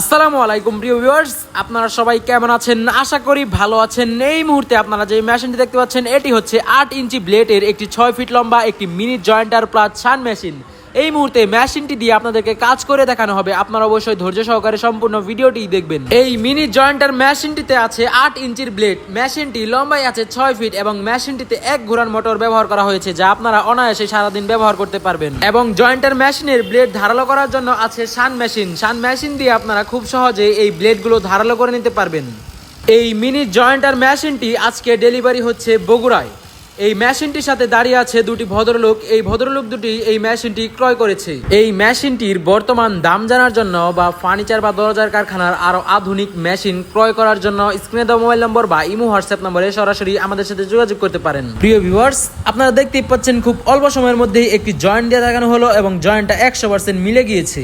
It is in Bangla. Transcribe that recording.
আসসালামু আলাইকুম, প্রিয় ভিউয়ার্স আপনারা সবাই কেমন আছেন? আশা করি ভালো আছেন। এই মুহূর্তে আপনারা যে মেশিনটি দেখতে পাচ্ছেন, এটি হচ্ছে আট ইঞ্চি ব্লেডের একটি ছয় ফিট লম্বা, একটি মিনি জয়েন্টার প্লাস ছান মেশিন। এই মুহূর্তে মেশিনটি দিয়ে আপনাদেরকে কাজ করে দেখানো হবে। আপনারা অবশ্যই ধৈর্য সহকারে সম্পূর্ণ ভিডিওটি দেখবেন। এই মিনি জয়েন্টার মেশিনটিতে আছে আট ইঞ্চির ব্লেড মেশিনটি লম্বাই আছে ছয় ফিট এবং মেশিনটিতে এক ঘোড়ার মোটর ব্যবহার করা হয়েছে, যা আপনারা অনায়াসে সারাদিন ব্যবহার করতে পারবেন। এবং জয়েন্টার মেশিনের ব্লেড ধারালো করার জন্য আছে সান মেশিন। সান মেশিন দিয়ে আপনারা খুব সহজে এই ব্লেডগুলো ধারালো করে নিতে পারবেন। এই মিনি জয়েন্টার মেশিনটি আজকে ডেলিভারি হচ্ছে বগুড়ায়। এই মেশিনটির সাথে দাঁড়িয়ে আছে দুটি ভদ্রলোক। এই ভদ্রলোক দুটি এই মেশিনটি ক্রয় করেছে। এই মেশিনটির বর্তমান দাম জানার জন্য বা ফার্নিচার বা দরজার কারখানার আরও আধুনিক মেশিন ক্রয় করার জন্য স্ক্রিনে দেওয়া মোবাইল নম্বর বা ইমো হোয়াটসঅ্যাপ নম্বরে সরাসরি আমাদের সাথে যোগাযোগ করতে পারেন। প্রিয় ভিউয়ার্স, আপনারা দেখতেই পাচ্ছেন খুব অল্প সময়ের মধ্যেই একটি জয়েন্ট দিয়ে দেখানো হলো এবং জয়েন্টটা একশো পার্সেন্ট মিলে গিয়েছে।